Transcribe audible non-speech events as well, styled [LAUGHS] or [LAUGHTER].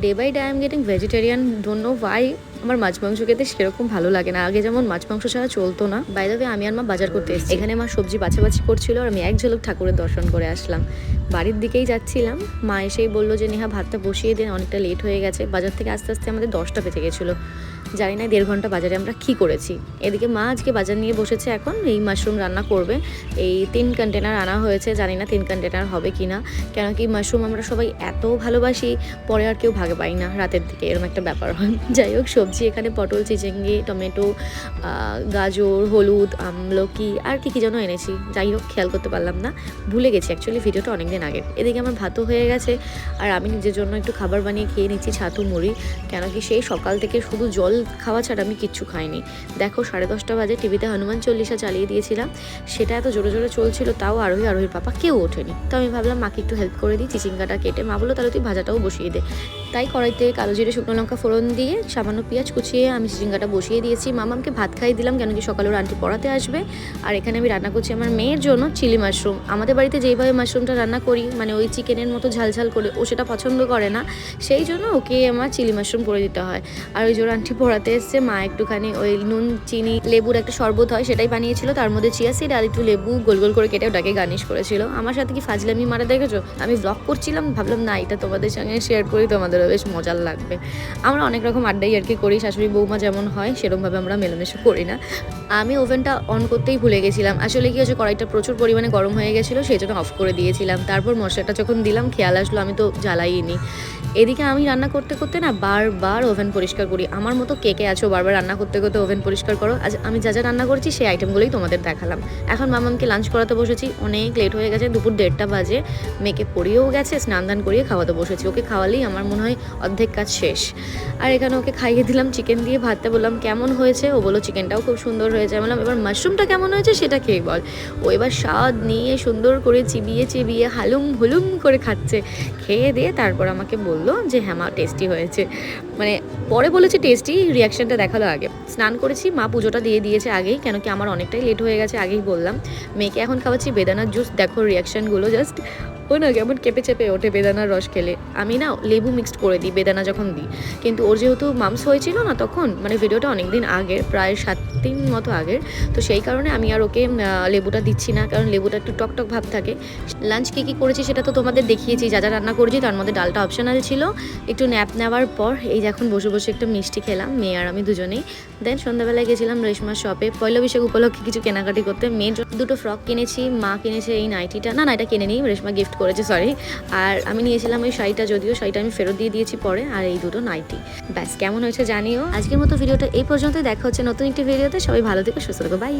Day by day I am getting vegetarian don't know why আমার মাছ মাংস খেতে সেরকম ভালো লাগে না। আগে যেমন মাছ মাংস ছাড়া চলতো না। বাইরে আমি আর মা বাজার করতে এসেছি। এখানে মা সবজি বাছাবাছি করছিল আর আমি এক ঝলক ঠাকুরের দর্শন করে আসলাম। বাড়ির দিকেই যাচ্ছিলাম। মা এসেই বলল যে নেহা ভাতটা বসিয়ে দিন অনেকটা লেট হয়ে গেছে। বাজার থেকে আস্তে আস্তে আমাদের দশটা বেজে গেছিল। জানি না দেড় ঘণ্টা বাজারে আমরা কি করেছি। এদিকে মা আজকে বাজার নিয়ে বসেছে এখন, এই মাশরুম রান্না করবে। এই তিন কন্টেনার আনা হয়েছে, জানি না তিন কন্টেনার হবে কি না কেন কি মাশরুম আমরা সবাই এত ভালোবাসি, পরে আর কেউ ভাগে পাই না রাতের দিকে, এরকম একটা ব্যাপার হয়। [LAUGHS] যাই হোক, সবজি এখানে পটল, চিচিঙ্গি, টমেটো গাজর, হলুদ, আমলকি, আর কি কি যেন এনেছি। যাই হোক, খেয়াল করতে পারলাম না। ভুলে গেছি অ্যাকচুয়ালি ভিডিওটা অনেক দিন আগের। এদিকে আমার ভাতও হয়ে গেছে, আর আমি নিজের জন্য একটু খাবার বানিয়ে খেয়ে নিচ্ছি ছাতু মুড়ি। কেন কি সেই সকাল থেকে শুধু জল খাওয়া ছাড়া আমি কিচ্ছু খাইনি। দেখো, সাড়ে দশটা বাজে, টিভিতে হনুমান চল্লিশা চালিয়ে দিয়েছিলাম। সেটা এত জোরে জোরে চলছিল, তাও আরোহী, আরোহীর পাপা কেউ ওঠেনি। তো আমি ভাবলাম, মাকে একটু হেল্প করে দিই, চিচিঙ্গাটা কেটে। মা বলল, তাহলে তুই ভাজাটাও বসিয়ে দে। তাই কড়াইতে কালো জিরে, শুকনো লঙ্কা ফোড়ন দিয়ে সামান্য পেঁয়াজ কুচিয়ে আমি চিচিঙ্গাটা বসিয়ে দিয়েছি। মামামকে ভাত খাইয়ে দিলাম, কেন কি সকালে ওর আন্টি পড়াতে আসবে। আর এখানে আমি রান্না করছি আমার মেয়ের জন্য চিলি মাশরুম। আমাদের বাড়িতে যেইভাবে মাশরুমটা রান্না করি মানে ওই চিকেনের মতো ঝালঝাল করে, ও সেটা পছন্দ করে না। সেই জন্য ওকে আমার চিলি মাশরুম করে দিতে হয়। আর ওই জোর আন্টি পড়াতে এসছে। মা একটুখানি ওই নুন, চিনি, লেবুর একটা শরবত হয় সেটাই বানিয়েছিল। তার মধ্যে চিয়া সিড আর একটু লেবু গোল গোল করে কেটে ওটাকে গার্নিশ করেছিল। আমার সাথে কি ফাজলামি মারা দেখেছ? আমি ব্লগ করছিলাম, ভাবলাম না এটা তোমাদের সঙ্গে শেয়ার করি, তোমাদেরও বেশ মজার লাগবে। আমরা অনেক রকম আড্ডাই আর কি করি, শাশুড়ি বৌমা যেমন হয়, সেরকমভাবে আমরা মেলামেশা করি না। আমি ওভেনটা অন করতেই ভুলে গেছিলাম। আসলে কি হচ্ছে কড়াইটা প্রচুর পরিমাণে গরম হয়ে গেছিল, সেই জন্য অফ করে দিয়েছিলাম। তারপর মশলাটা যখন দিলাম, খেয়াল আসলো, আমি তো জ্বালাইনি। এদিকে আমি রান্না করতে করতে না বারবার ওভেন পরিষ্কার করি। আমার মতো কে কে আছো বারবার রান্না করতে করতে ওভেন পরিষ্কার করো। আজ আমি যা যা রান্না করছি সেই আইটেমগুলোই তোমাদের দেখালাম। এখন মামামকে লাঞ্চ করাতে বসেছি, অনেক লেট হয়ে গেছে, দুপুর দেড়টা বাজে। মেয়েকে পড়িয়েও গেছে স্নান দান করিয়ে খাওয়াতে বসেছি। ওকে খাওয়ালেই আমার মনে হয় অর্ধেক কাজ শেষ। আর এখানে ওকে খাইয়ে দিলাম চিকেন দিয়ে ভাতটা বললাম, কেমন হয়েছে? ও বলো চিকেনটাও খুব সুন্দর হয়েছে। বললাম, এবার মাশরুমটা কেমন হয়েছে সেটা খেয়ে বল? ও এবার স্বাদ নিয়ে সুন্দর করে চিবিয়ে চিবিয়ে হালুম হুলুম করে খাচ্ছে। খেয়ে দিয়ে তারপর আমাকে বলল যে হ্যাঁ মা টেস্টি হয়েছে। মানে পরে বলেছে টেস্টি রিয়াকশনটা দেখাল আগে। স্নান করেছি, মা পুজোটা দিয়ে দিয়েছে আগেই কেন কি আমার অনেকটাই লেট হয়ে গেছে আগেই বললাম। মেয়েকে এখন খাওয়াচ্ছি বেদানার জুস দেখো রিয়াকশনগুলো জাস্ট ও না কেমন কেঁপে চেপে ওঠে বেদানার রস খেলে। আমি না লেবু মিক্সড করে দিই, বেদানা যখন দিই। কিন্তু ওর যেহেতু মামস হয়েছিল না তখন মানে ভিডিওটা অনেক দিন আগের, প্রায় সাত দিন মতো আগের, তো সেই কারণে আমি আর ওকে লেবুটা দিচ্ছি না, কারণ লেবুটা একটু টক টক ভাব থাকে। লাঞ্চ কী কী করেছি সেটা তো তোমাদের দেখিয়েছি, যা যা রান্না করেছি তার মধ্যে ডালটা অপশনাল ছিল। একটু ন্যাপ নেওয়ার পর, এই যে এখন বসে বসে একটু মিষ্টি খেলাম, মেয়ে আর আমি দুজনেই। দেন সন্ধ্যাবেলায় গেছিলাম রেশমা শপে পয়লা বৈশাখ উপলক্ষে কিছু কেনাকাটি করতে জন্য দুটো ফ্রক কিনেছি, মা কিনেছে এই নাইটিটা না না, এটা কিনে নিই রেশমা গিফট করেছে সরি আর আমি নিয়েছিলাম ওই শাড়িটা যদিও, শাড়িটা আমি ফেরত দিয়ে দিয়েছি পরে, আর এই দুটো নাইটি ব্যাস, কেমন হয়েছে জানিও। আজকের মতো ভিডিওটা এই পর্যন্ত দেখা হচ্ছে নতুন একটি ভিডিওতে। সবাই ভালো থেকে, সুস্থ থাকো। বাই